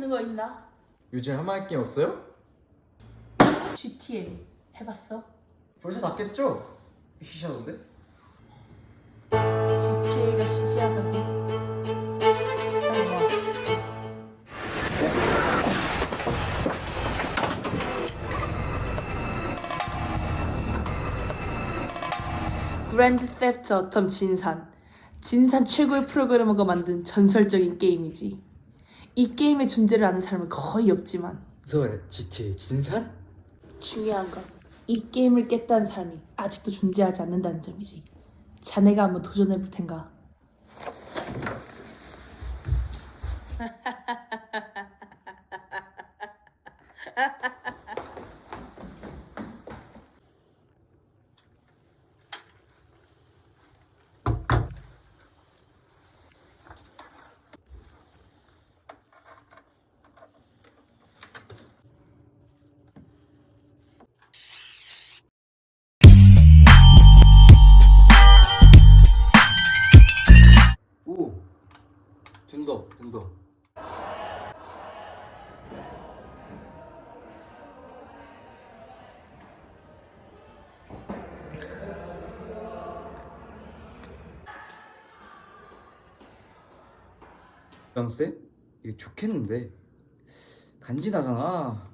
맛있는 거 있나? 요즘 할만한 게임 없어요? GTA 해봤어? 벌써 닫겠죠? 희시하던데? GTA가 시시하다고? 빨리 와. 그랜드 세프트 어텀 진산 진산 최고의 프로그래머가 만든 전설적인 게임이지 이 게임의 존재를 아는 사람은 거의 없지만 너 GTA 진산? 중요한 건 이 게임을 깼다는 사람이 아직도 존재하지 않는다는 점이지 자네가 한번 도전해 볼 텐가 영쌤? 이거 좋겠는데. 간지나잖아.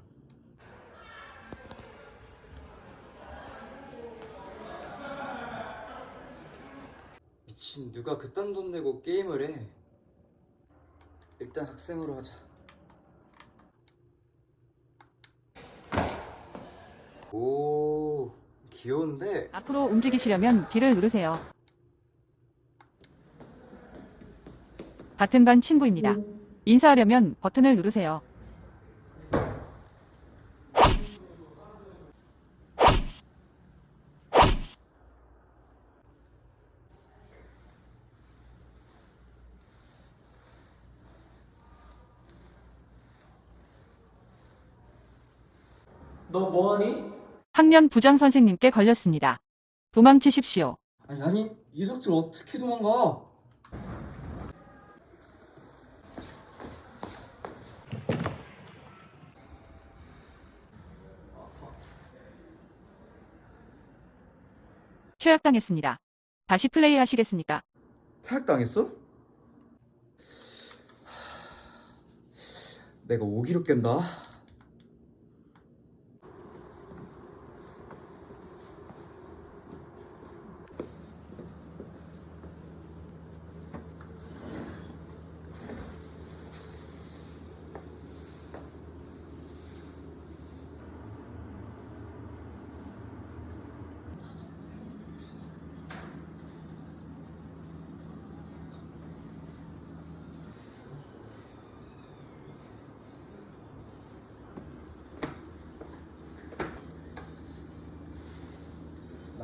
미친 누가 그딴 돈 내고 게임을 해? 일단 학생으로 하자. 오 귀여운데? 앞으로 움직이시려면 B를 누르세요. 같은 반 친구입니다. 인사하려면 버튼을 누르세요. 너 뭐하니? 학년 부장 선생님께 걸렸습니다. 도망치십시오. 아니 아니 이 속들 어떻게 도망가 퇴학당했습니다. 다시 플레이 하시겠습니까? 퇴학당했어? 내가 오기로 깬다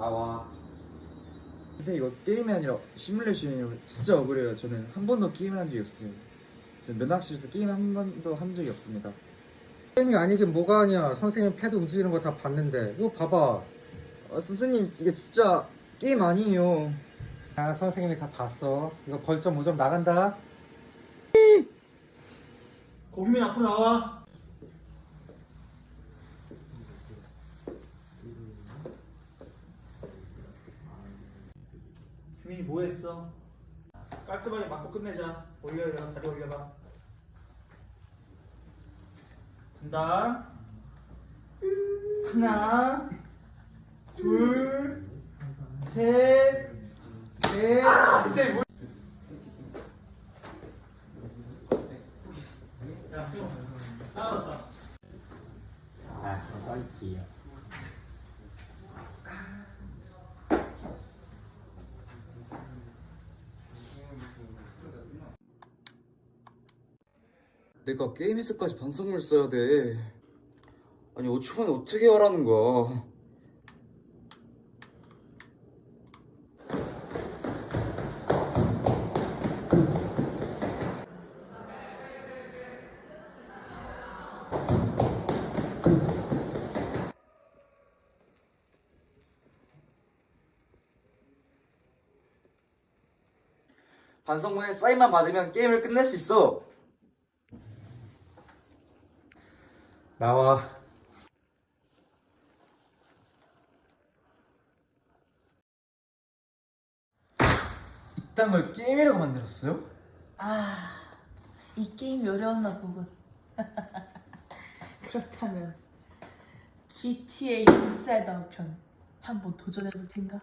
나와 선생님 이거 게임이 아니라 시뮬레이션이에요 진짜 억울해요 저는 한 번도 게임을 한 적이 없어요 지금 면학실에서 게임 한 번도 한 적이 없습니다 게임이 아니긴 뭐가 아니야. 선생님 패드 움직이는 거 다 봤는데. 이거 봐봐. 아, 선생님 이게 진짜 게임 아니에요 아, 선생님이 다 봤어. 이거 벌점 5점 나간다. 고규민 앞으로 나와. 규민이 뭐 했어? 깔끔하게 맞고 끝내자. 올려 일어나 다리 올려봐. 간다. 하나, 둘, 셋, 넷. 내가 게임에서까지 반성문을 써야 돼. 아니 5초 만에 어떻게 하라는 거야? 반성문에 사인만 받으면 게임을 끝낼 수 있어 나와. 이딴 걸 게임이라고 만들었어요? 아, 이 게임이 어려웠나 보군. 그렇다면 GTA 인사이드 아웃 편 한번 도전해볼 텐가?